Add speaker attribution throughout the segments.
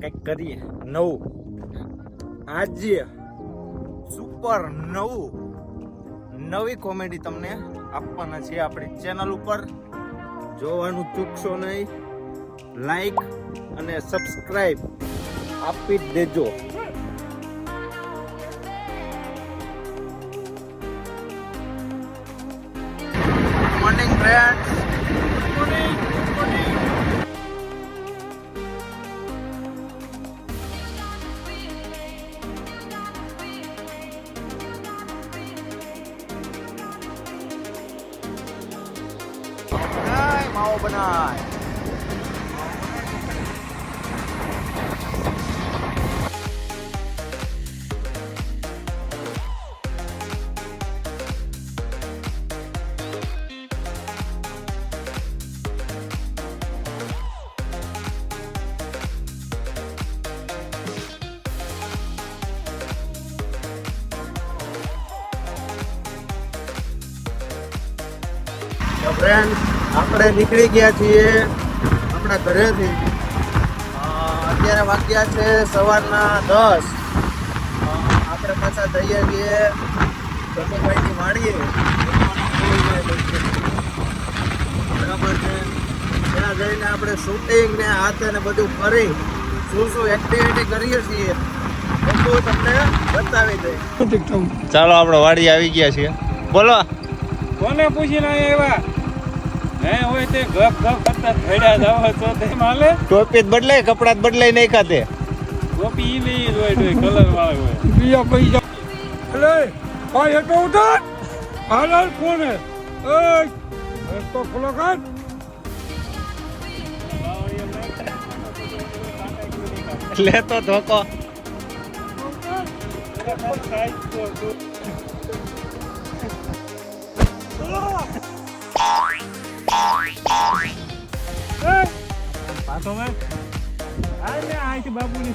Speaker 1: કંઈક કરીએ. નવું. આજે સુપર નવું. નવી કોમેડી તમને આપવાના છે આપણી ચેનલ ઉપર. જોવાનું ચૂકશો નહીં. લાઈક અને સબસ્ક્રાઈબ આપી દેજો. મોર્નિંગ ફ્રેન્ડ્સ ફ્રેન્ડ આપણે નીકળી ગયા છીએ આપણા ઘરેથી. અત્યારે વાગ્યા છે સવારના દસ. આપણે પાછા જઈએ છીએ ગોપાભાઈની વાડીએ. બરાબર છે. ત્યાં જઈને આપણે શૂટિંગ ને હાથે ને બધું કરી શું શું એક્ટિવિટી કરીએ છીએ બધું તમને બતાવી દઈએ ચાલો આપણે વાડી આવી ગયા છીએ. બોલો.
Speaker 2: કોને પૂછીને આવ્યા?
Speaker 1: ટોપી જ બદલાય કપડા જ બદલાય નહીં ખાતે
Speaker 2: ટોપી ઈ લઈ હોય તો કલર વાળો હોય.
Speaker 3: બીજા પૈસા. એટલે ભાઈ એટલો ઉતાર હાલ હે એ તો ખુલ્લો કર
Speaker 1: લેતો ધોકો.
Speaker 2: પાછો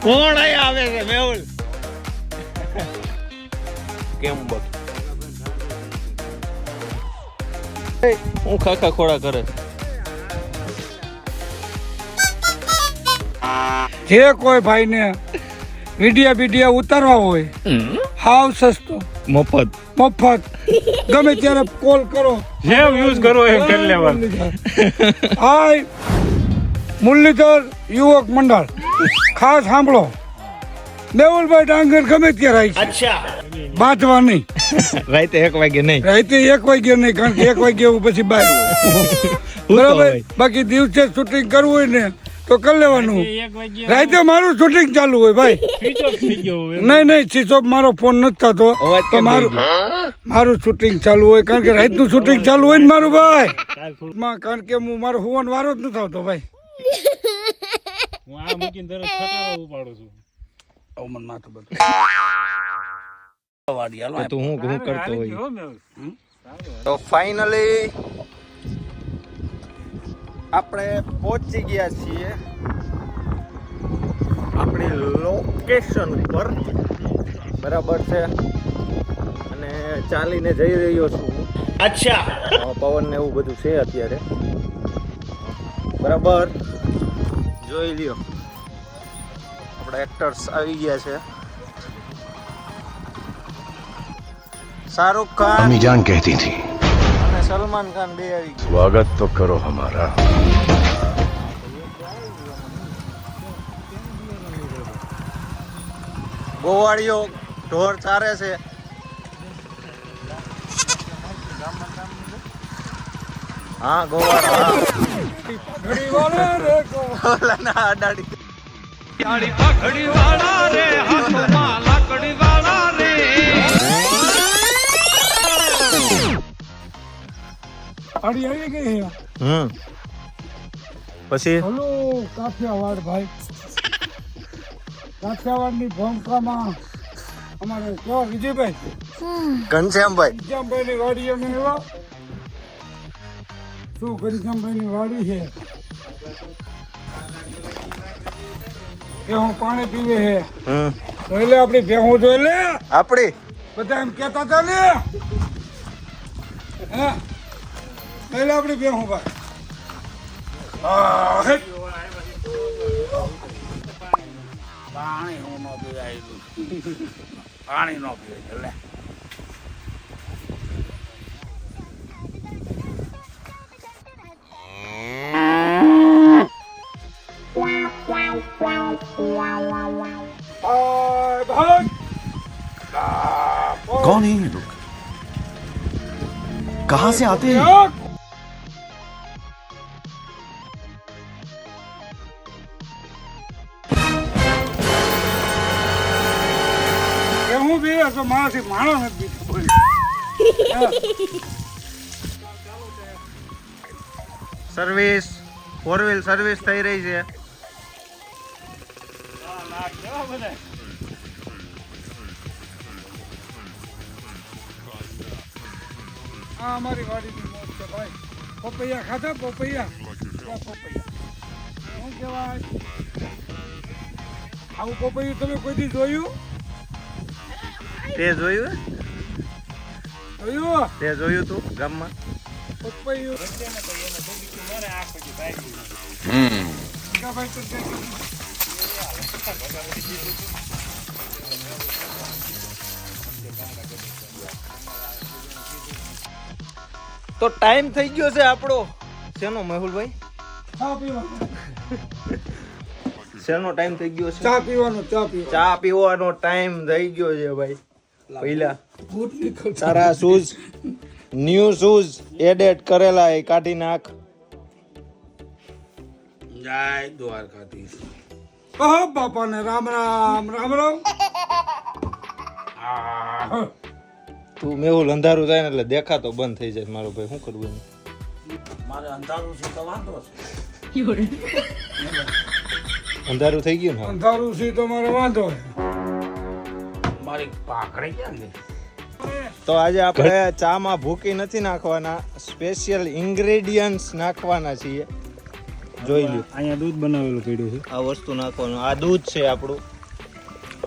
Speaker 1: કોણ આવે છે? મેહુલ. કેમ હું ખાખા ખોડા કરે.
Speaker 3: જે કોઈ ભાઈને વિડિયા બીડિયા ઉતારવા હોય હાવ સસ્તો.
Speaker 1: મફત.
Speaker 3: મફત. ગમે ત્યારે કોલ કરો.
Speaker 2: જેમ યુઝ કરો એમ કરી લેવાનું.
Speaker 3: હાય મુરલીધર યુવક મંડળ. ખાસ સાંભળો. દેવુલભાઈ ડાંગર ગમે ત્યારે આવી બાંધવા નહીં
Speaker 1: રાતે એક વાગે નહીં.
Speaker 3: રાતે એક વાગ્યે નહીં કારણ કે એક વાગ્યે એવું પછી બહાર બરાબર? બાકી દિવસે શૂટિંગ કરવું હોય ને તો કરી લેવાનું. રાતે મારું શૂટિંગ ચાલુ હોય ભાઈ. નહીં નહીં સ્વિચ ઓફ મારો ફોન નથી થતો. તો મારું મારું શૂટિંગ ચાલુ હોય કારણ કે રાતનું શૂટિંગ ચાલુ હોય ને મારું ભાઈ. માં કારણ કે હું મારો હોવાનો વારો જ નથી આવતો ભાઈ.
Speaker 2: હું આ મૂકીને તરત ખટારો ઉપાડું છું.
Speaker 3: આવું મને માથું બધું.
Speaker 1: તો તું આપણે પહોંચી ગયા છીએ આપણી લોકેશન ઉપર. બરાબર છે. અને ચાલીને જઈ રહ્યો છું. અચ્છા. પવન ને એવું બધું છે અત્યારે. બરાબર. જોઈ લ્યો. આપણે એક્ટર્સ આવી ગયા છે. શાહરુખ ખાન.
Speaker 4: અમીજાન
Speaker 1: કહેતી હતી सलमान खान ले आई
Speaker 4: स्वागत तो करो हमारा।
Speaker 1: गोवाड़ियों टोर सारे से। हाँ गोवाड़ा हाँ। डाड़ी वाला रे हाथ माला।
Speaker 3: ગાડી આવી ગઈ
Speaker 1: હમ. પછી?
Speaker 3: હલો કાઠિયાવાડ ભાઈ. કાઠિયાવાડની ભૂમિકામાં અમારે કેવા વિજયભાઈ.
Speaker 1: ઘનશ્યામભાઈ.
Speaker 3: ની વાડી અમે એવા. શું ઘનશ્યામભાઈની વાડી છે? કે હું પાણી પીવે છે?
Speaker 1: હમ.
Speaker 3: તો એટલે આપણી ભેહું જોઈ લે.
Speaker 1: આપડી
Speaker 3: બધા એમ કેતા હતા ને. હે? એટલે આપણી ભેહું ભાઈ હા, હે.
Speaker 5: પાણી હું નો પીવાયેલું પાણી નો પીવે એટલે
Speaker 3: ભાઈ ભાઈ
Speaker 4: कौन है ये लोग कहां से आते हैं
Speaker 3: તો માણસ માણસ નથી
Speaker 1: સર્વિસ ફોર વ્હીલ સર્વિસ થઈ રહી છે.
Speaker 3: આ અમારી વાડીની મોજ છે ભાઈ. પપૈયા ખાધા પપૈયા? પપૈયા. શું કહેવાય આવું પપૈયું તમે કોઈથી જોયું?
Speaker 1: તે જોયું
Speaker 3: જોયું
Speaker 1: તે જોયું તું ગામમાં?
Speaker 3: તો
Speaker 1: ટાઈમ થઈ ગયો છે આપણો. શેનો મેહુલભાઈ? શેનો ટાઈમ થઈ ગયો છે?
Speaker 3: ચા પીવાનો. ચા પીવાનો
Speaker 1: ટાઈમ થઈ ગયો છે ભાઈ. પહેલા. તારા શૂઝ ન્યુ શૂઝ એડેટ કરેલા એ કાઢી નાખ.
Speaker 5: જય દ્વારકાધીશ.
Speaker 3: ઓહો બાપાને રામ રામ રામ રામ.
Speaker 1: તું એવું અંધારું થાય ને એટલે દેખાતો બંધ થઈ જાય મારો ભાઈ. શું કરવું એનું?
Speaker 5: મારે અંધારું છે તો વાંધો છે.
Speaker 1: અંધારું થઈ ગયું ને
Speaker 3: અંધારું છે તો મારે વાંધો છે.
Speaker 5: મારી પાકડી ક્યાં ગઈ
Speaker 1: તો આજે આપણે ચામાં ભૂકી નથી નાખવાના સ્પેશિયલ ઇન્ગ્રેડિયન્ટ્સ નાખવાના છીએ. જોઈ લ્યો.
Speaker 2: અહીંયા દૂધ બનાવેલું પડ્યું છે.
Speaker 1: આ વસ્તુ નાખવાનું આ દૂધ છે આપણું.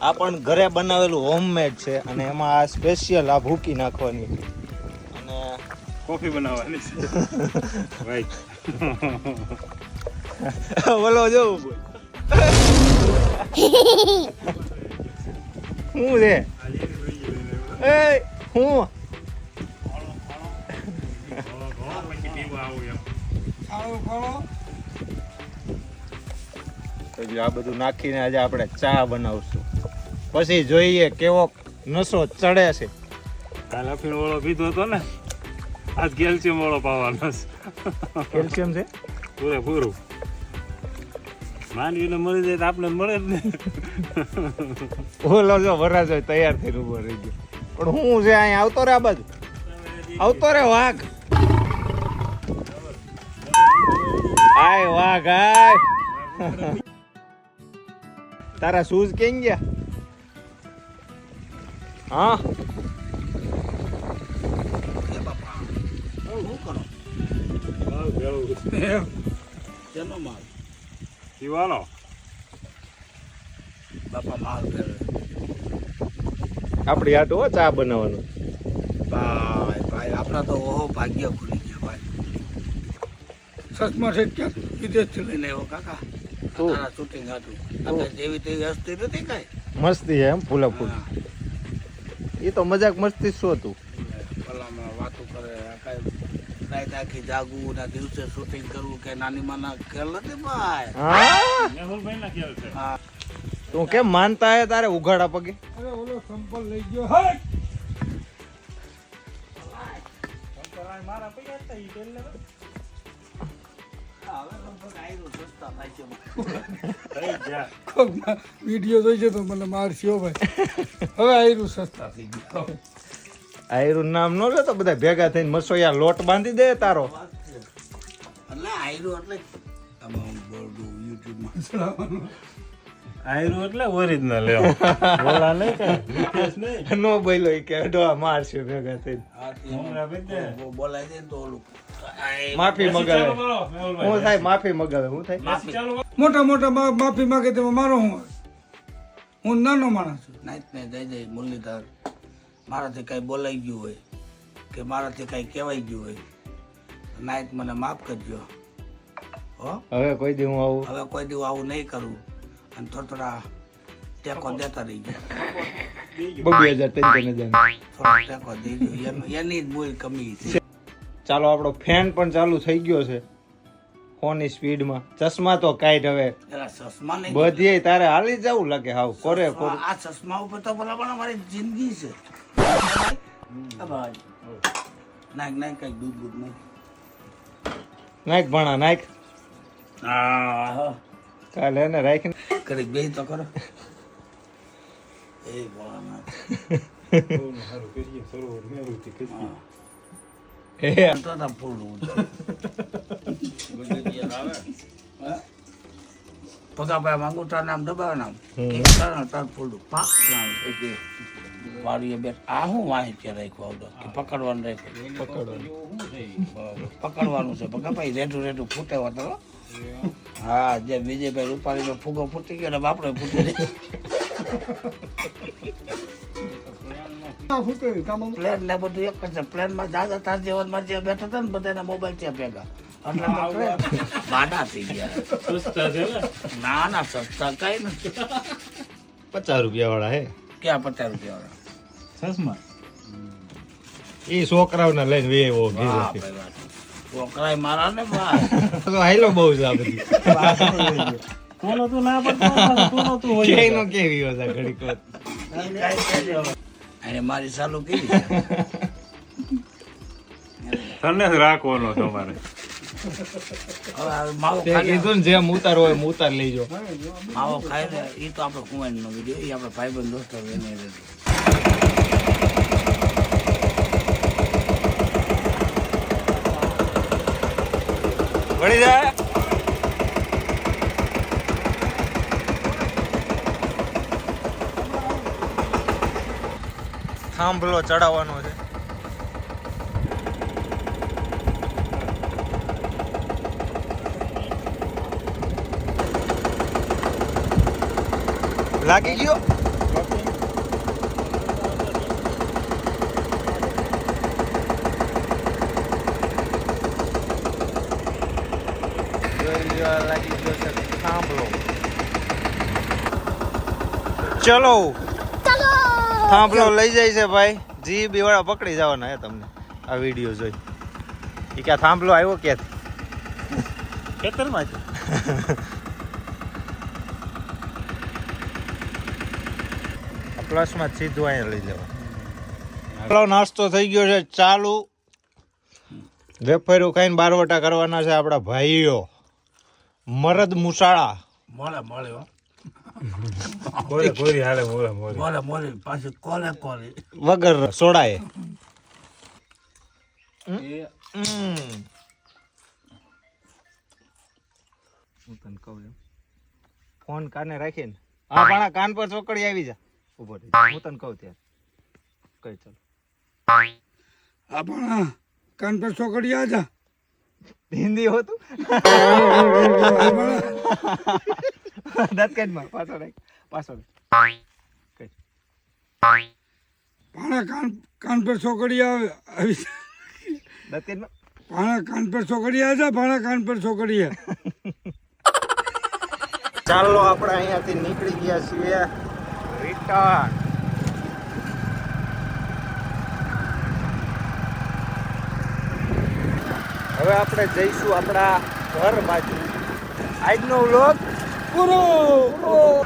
Speaker 1: આ પણ ઘરે બનાવેલું હોમમેડ છે અને એમાં આ સ્પેશિયલ આ ભૂકી નાખવાની. અને
Speaker 2: કોફી બનાવવાની છે. રાઈટ
Speaker 1: બોલો જો શું છે એ હું? પછી આ બધું નાખીને આજે આપણે ચા બનાવશું. પછી જોઈએ કેવો નશો ચડે છે.
Speaker 2: કાલ અફીણ વાળો પીધો હતો ને આજ કેલ્શિયમ વાળો પાવાનો છે.
Speaker 1: કેલ્શિયમ છે?
Speaker 2: પૂરેપૂરું. માનવીને મળી જાય તો આપણે મળે જ ને.
Speaker 1: ઓલો જો વરાજ તૈયાર થઈને ઊભો રહી ગયો. પણ હું છે અહીંયા આવતો રે આ બાજુ? આવતો રે વાઘ. આય વાઘ આય. તારા શૂઝ કેમ ગયા? હા?
Speaker 5: શેનો માલ?
Speaker 2: પીવાનો
Speaker 5: બાપા માલ
Speaker 1: આપણી આટો હો ચા બનાવવાનું.
Speaker 5: ભાઈ ભાઈ આપણા તો ઓહો ભાગ્ય ખુલી ગયો ભાઈ.
Speaker 3: સચમાં છે ક્યાં વિદેશથી લઈને
Speaker 5: લઈને આવ્યો કાકા? તારા શૂટિંગ હતું. આપણે જેવી તેવી હસ્તી નથી કઈ?
Speaker 1: મસ્તી છે એમ ફૂલા ફૂલ એ તો મજાક મસ્તી જ શું હતું
Speaker 5: ભલામાં વાતો કરે આ કાંઈ રાત આખી જાગવું ના દિવસે શૂટિંગ કરવું કે નાની માના ખેલ નથી ભાઈ?
Speaker 1: હા?
Speaker 2: મેહુલભાઈ ના ખ્યાલ છે
Speaker 5: હા.
Speaker 1: તું કેમ માનતા હે તારે ઉઘાડા પગે?
Speaker 3: અરે ઓલો સંપલ લઈ ગયો. વીડિયો તો મને મારશે ભાઈ. હવે આયરું સસ્તા થઈ ગયા.
Speaker 1: આયરું નામ નો લે તો બધા ભેગા થઈને મસોયા લોટ બાંધી દે તારો.
Speaker 5: એટલે આયરું એટલે
Speaker 2: આયરું એટલે ઓરિજિનલ એમ. બોલા નહીં કે
Speaker 1: નો બોલ્યો એ કે ડોહા મારશે ભેગા થઈને.
Speaker 5: બોલાય દે. તો ઓલું
Speaker 1: માફી મગાવે. હું થાય માફી મગાવે હું થાય.
Speaker 3: મોટા મોટા માફી માગે તેમાં મારો હું હું નાનો માણસ છું.
Speaker 5: નાઈટ ને જઈ જઈ મુરલીધર. મારાથી કાંઈ બોલાઈ ગયું હોય કે મારાથી કાંઈ કહેવાય ગયું હોય નાઈટ મને માફ કરજો. હો?
Speaker 1: હવે કોઈ દી હું આવું?
Speaker 5: હવે કોઈ દિવસ આવું નહીં કરું. અને થોડા થોડા ટેકો દેતા રહી ગયા એની જ મૂળ કમી છે.
Speaker 1: ચાલો આપણો ફેન પણ ચાલુ થઈ ગયો છે. ફોનની સ્પીડમાં. ચશ્મા તો કાઢ હવે.
Speaker 5: ચશ્મા નહીં
Speaker 1: બધીએ તારે હાલી જવું લાગે હાવ કોરે કોરે
Speaker 5: આ ચશ્મા ઉપર તો ભલા પણ અમારી જિંદગી છે. નાખ નાખ કઈ દૂધ દૂધ નાખ.
Speaker 1: નાખ ભણા નાખ. કાલે રાખી ને.
Speaker 5: કરી બે તો કરો એ ભોળાનાથ.
Speaker 1: એ.
Speaker 5: તો તો ફૂલવું છે. હા? પગાભાઈ માંગુ તાર નામ દબાવે નામ તાર તાર ફૂલવું પાક નામ વાડીએ બેઠ આ હું માહિતી રાખ્યું આવડો કે પકડવાનું રાખ્યું. પકડવાનું. છે. પગાભાઈ રેડું રેડું ફૂટે વાતો હા. જે વિજયભાઈ રૂપાણીનો ફૂગો ફૂટી ગયો ને બાપડો ફૂટી ગયો. પ્લેન ને બધું એક જ છે. પ્લેનમાં દાદા તાર જેવનમાં જે બેઠા હતા ને બધાના મોબાઈલ ત્યાં ભેગા. એટલે તો થઈ ગયા.
Speaker 2: સસ્તા છે ને?
Speaker 5: ના સસ્તા કઈ નથી.
Speaker 1: પચાસ રૂપિયા વાળા હે?
Speaker 5: ક્યાં પચાસ રૂપિયા વાળા
Speaker 1: એ છોકરાઓને લઈને વેવો
Speaker 5: છોકરાએ મારા ને
Speaker 1: હાઈલો બહુ છે આ બધી
Speaker 2: કોનો તું ના પડતો કોનો તું હોય
Speaker 1: કેવી ઘડીક.
Speaker 5: અને મારી ચાલુ કરી
Speaker 2: તને જ રાખવાનો તમારે
Speaker 1: કીધું ને જેમ ઉતાર હોય એમ ઉતાર લેજો.
Speaker 5: માવો ખાઈ ને એ તો આપણે કુંવારી નો વીડિયો એ આપણે ભાઈબંધ દોસ્તો એને.
Speaker 1: વળી જાય? થાંભલો ચડાવવાનો છે. લાગી ગયો? લાગી ગયો છે થાંભલો. ચલો. થાંભલો લઈ જાય છે ભાઈ. જી બીવાળા પકડી જવાના હે તમને. આ વીડિયો જોઈ. એ ક્યાં થાંભલો આવ્યો ક્યાંથી
Speaker 2: ખેતરમાં છે.
Speaker 1: પ્લસમાં સીધું અહીંયા લઈ લેવા આપણો નાસ્તો થઈ ગયો છે ચાલુ. વેફર્યું ખાઈને બારવટા કરવાના છે આપણા ભાઈઓ. મરદ મુસાળા.
Speaker 5: મળે મળે હો
Speaker 2: કોરે હાલે મોરે મોરે
Speaker 5: મળે મળે પાછી કોલે કોલે.
Speaker 1: વગર સોડાએ.
Speaker 2: એ.
Speaker 1: હું તને કહું એમ. ફોન કાને રાખીને? હા પણ આ કાન પર ચોકડી આવી જા. ઊભો રહી હું તને કહું ત્યારે. કઈ ચાલ.
Speaker 3: આપણા કાન પર ચોકડી આજા
Speaker 1: હિન્દી હોતું? દાંત કાઢમાં પાછળ રાખ. પાછળ પાણા
Speaker 3: ભાણા કાન કાન પર છોકરી આવે. આવી
Speaker 1: દાંત કાઢમાં
Speaker 3: ભાણા કાન પર ચોકડી આજા ભાણા કાન પર છોકરી
Speaker 1: ચાલો આપણે અહીંયાથી નીકળી ગયા છીએ. રિટર્ન હવે આપણે જઈશું આપણા ઘર બાજુ. આજનો વ્લોગ પૂરો